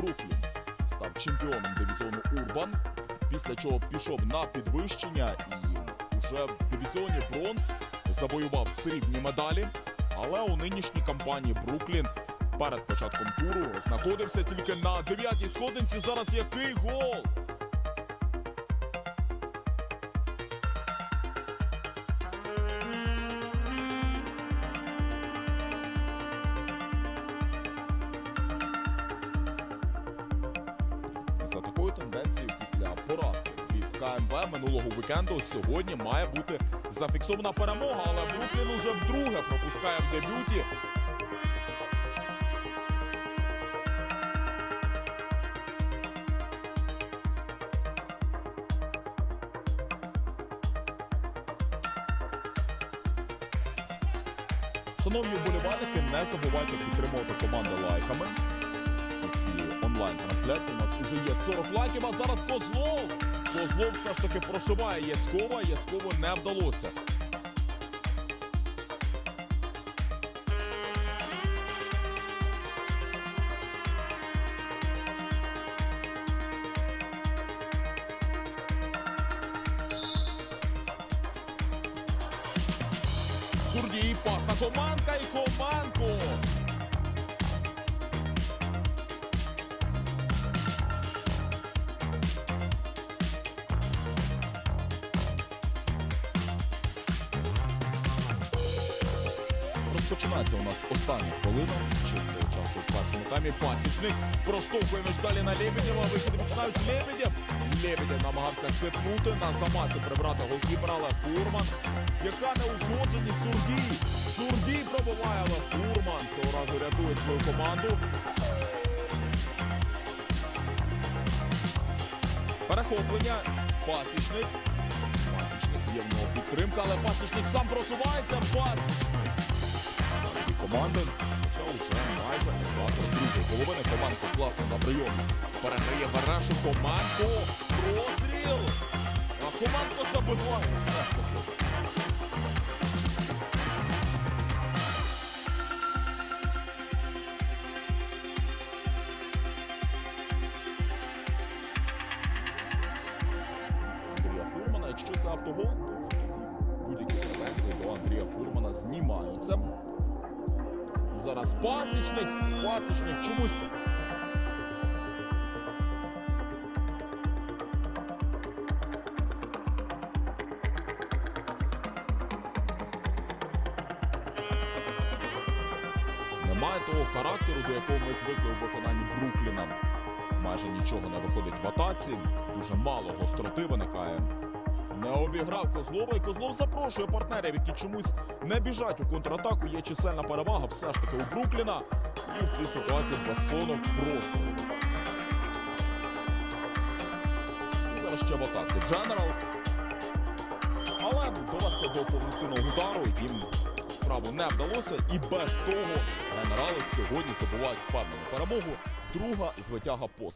Бруклін став чемпіоном дивізіону Урбан, після чого пішов на підвищення і вже в дивізіоні Бронз завоював срібні медалі. Але у нинішній кампанії Бруклін перед початком туру знаходився тільки на дев'ятій сходинці. Зараз який гол! За такою тенденцією після поразки від КМВ минулого вікенду сьогодні має бути зафіксована перемога, але Бруклін уже вдруге пропускає в дебюті. Шановні вболівальники, не забувайте підтримувати команду лайками. У цій онлайн-трансляції у нас вже є 40 лайків, а зараз Козлов! Козлов все ж таки прошиває Яськова, Яскову не вдалося. Сурдій, пас на Команка і Команко! Розпочинається у нас остання хвилина чистого часу в першому таймі. Пасічник проштовхує між далі на Лебедєва. Виходи починають Лебедєв. Лебедєв намагався хитнути на замасі прибрати голкіпера, але Фурман. Яка неузгодженість Сурдій. Сурдій пробиває, але Фурман цього разу рятує свою команду. Перехоплення. Пасічник. Пасічник є в нього підтримка, але пасічник сам просувається. Пасічник. І команда почав уже майже екватор другої половини. Команко класно на прийомі. Переграє Гарашу. Команко. Простріл. А Команко забиває. Все. Якщо це автогол, то будь-які претензії до Андрія Фурмана знімаються. Зараз пасічник, пасічник чомусь. Немає того характеру, до якого ми звикли у виконанні Брукліна. Майже нічого не виходить в атаці, дуже мало гостроти виникає. Не обіграв Козлова, і Козлов запрошує партнерів, які чомусь не біжать у контратаку. Є чисельна перевага все ж таки у Брукліна. І в цій ситуації Басонов просто. І зараз ще в атаці Дженералс. Але довести до повноцінного удару їм справу не вдалося. І без того генерали сьогодні здобувають впевнену перемогу. Друга звитяга поспіль.